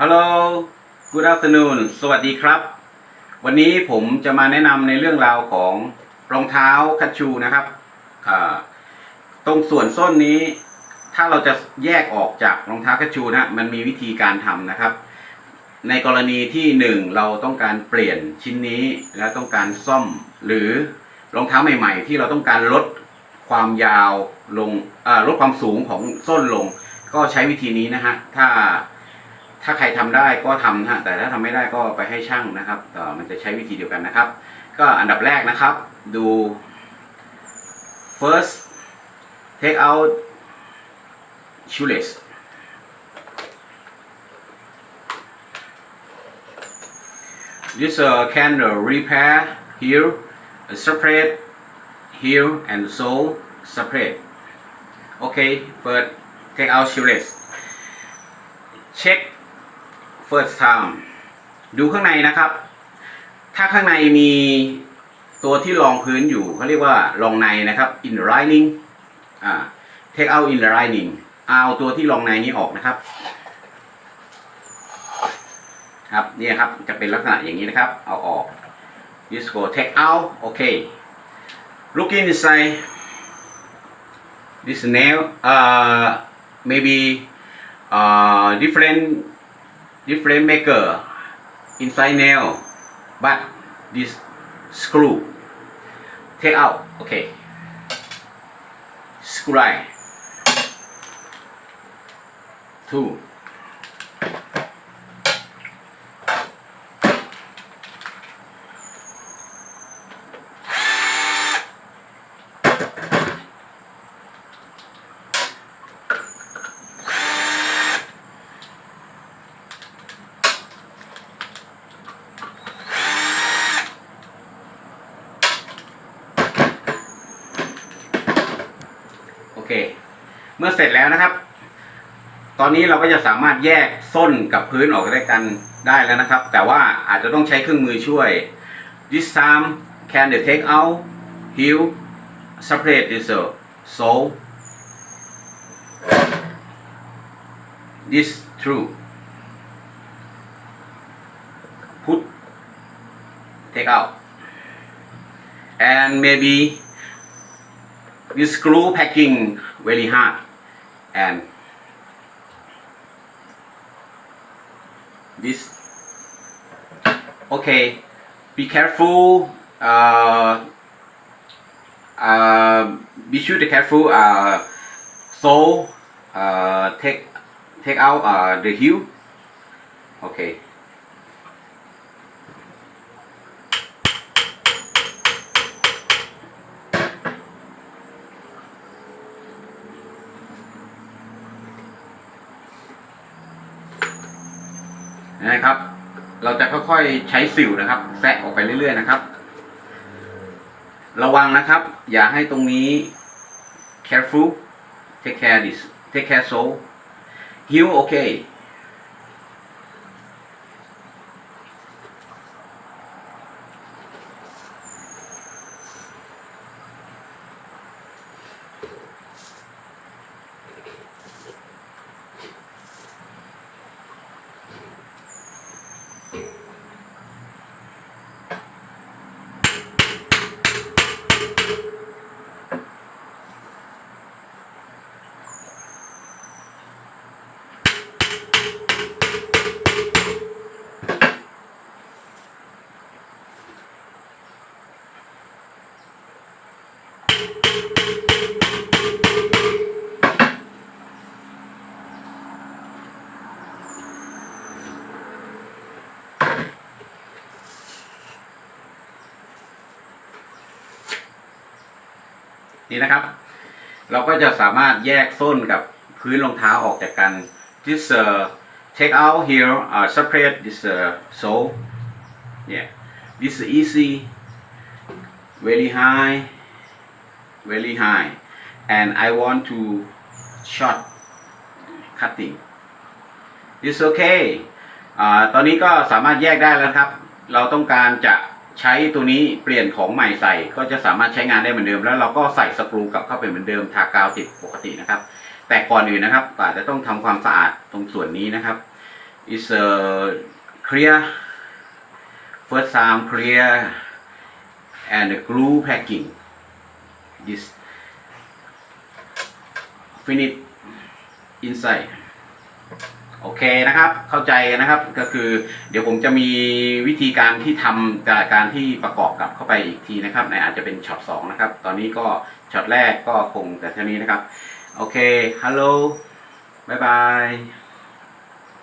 Hello Good afternoon สวัสดีครับ วันนี้ผมจะมาแนะนำในเรื่องราวของรองเท้าคัชชูนะครับตรงส่วนส้นนี้ ถ้าเราจะแยกออกจากรองเท้าคัชชูนะมันมีวิธีการทำนะครับ ในกรณีที่หนึ่งเราต้องการเปลี่ยนชิ้นนี้แล้วต้องการซ่อมหรือรองเท้าใหม่ ๆ ที่เราต้องการลดความยาวลงลดความสูงของส้นลง ก็ใช้วิธีนี้นะฮะถ้า ถ้าใครทำได้ก็ทำนะแต่ถ้าทำไม่ได้ก็ไปให้ช่างนะครับเอ่อมันจะใช้วิธีเดียวกันนะครับ ก็อันดับแรกนะครับดู first take out shoelace this uh, can uh, repair here uh, separate here and sole separate okay first take out shoelace เช็ค first time ดูข้างในนะครับ ถ้าข้างในมีตัวที่รองพื้นอยู่เขาเรียกว่ารองในนะครับ in lining อ่า take out in lining เอาตัวที่รองในนี้ออกนะครับ ครับนี่ครับจะเป็นลักษณะอย่างนี้นะครับ เอาออก this go take out โอเค look inside this nail uh maybe uh, different different maker inside nail but this screw take out okay. Screw two เมื่อเสร็จแล้วนะครับ ตอนนี้เราก็จะสามารถแยกส้นกับพื้นออกได้กันได้แล้วนะครับ แต่ว่าอาจจะต้องใช้เครื่องมือช่วย this time can they take out heel separate this so this through put take out and maybe this screw packing very hard. And this okay be careful uh, uh, be sure to careful uh, so uh, take take out uh, the heel. Okay นะครับ เราจะค่อยๆใช้สิวนะครับแซะออกไปเรื่อย ๆ นะครับ ระวังนะครับ อย่าให้ตรงนี้ careful take care this take care so heel okay นี่นะครับ เราก็จะสามารถแยกส้นกับพื้นรองเท้าออกจากกัน this uh, take out here uh, separate this uh, sole yeah this is easy very high very high and I want to short cutting it's okay อตอนนี้ก็สามารถแยกได้แล้วครับ เราต้องการจะใช้ตัวนี้เปลี่ยนของใหม่ใส่ ก็จะสามารถใช้งานได้เหมือนเดิม แล้วเราก็ใส่สกรูกลับเข้าไปเหมือนเดิมทากาวติดปกตินะครับ แต่ก่อนอื่นนะครับอาจจะต้องทำความสะอาดตรงส่วนนี้นะครับ is a clear first time clear and glue packing is finish inside โอเคนะครับ เข้าใจนะครับ ก็คือเดี๋ยวผมจะมีวิธีการที่ทำจากการที่ประกอบกับเข้าไปอีกทีนะครับในอาจจะเป็นช็อตสองนะครับ ตอนนี้ก็ช็อตแรกก็คงแต่เท่านี้นะครับ โอเค ฮัลโหลบ๊ายบาย